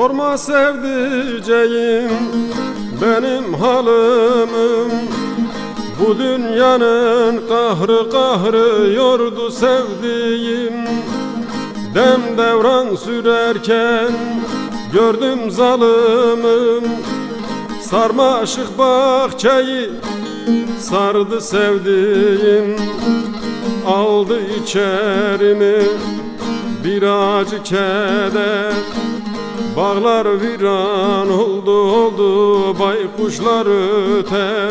Sorma sevdiceğim benim halımım. Bu dünyanın kahrı kahrı yordu sevdiğim. Dem devran sürerken gördüm zalımım. Sarmaşık bahçeyi sardı sevdiğim. Aldı içerimi bir acı keder Bağlar viran oldu oldu baykuşlar öter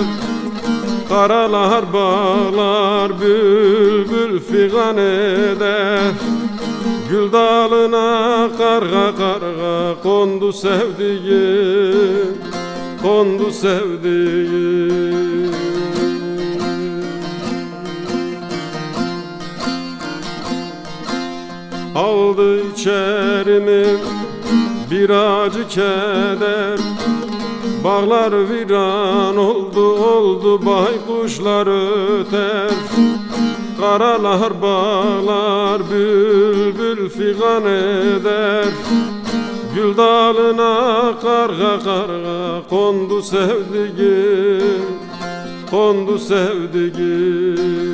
Karalar bağlar bülbül figan eder Gül dalına karga karga kondu sevdiğim Kondu sevdiğim Aldı içerimi bir acı keder Bağlar viran oldu oldu baykuşlar öter. Karalar bağlar bülbül figan eder. Gül dalına karga karga kondu sevdiğim Kondu sevdiğim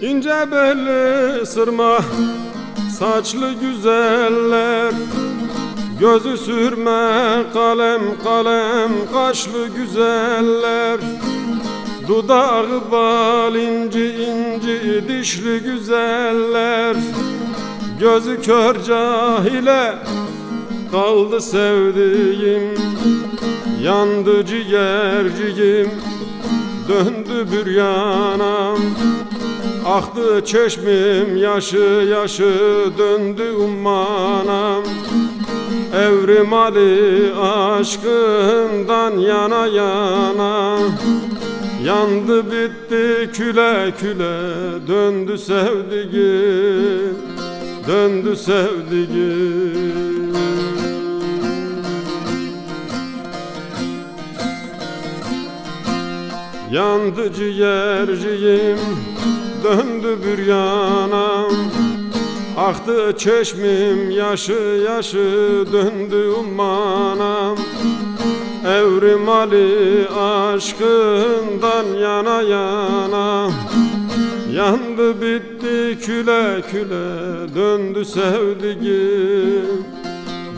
İnce belli sırma saçlı güzeller. Gözü sürme kalem kalem kaşlı güzeller. Dudağı bal inci inci dişli güzeller. Gözü kör cahile kaldı sevdiğim Yandı ciğerciğim döndü büryanam Aktı çeşmim yaşı yaşı döndü ummanam. Evrim Ali aşkından yana yana. Yandı bitti küle küle döndü sevdiğim Döndü sevdiğim Yandı ciğerciğim döndü bir yana. Aktı çeşmim yaşı yaşı döndü ummanam Evrim Ali aşkından yana yana. Yandı bitti küle küle Döndü sevdiğim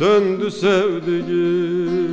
Döndü sevdiğim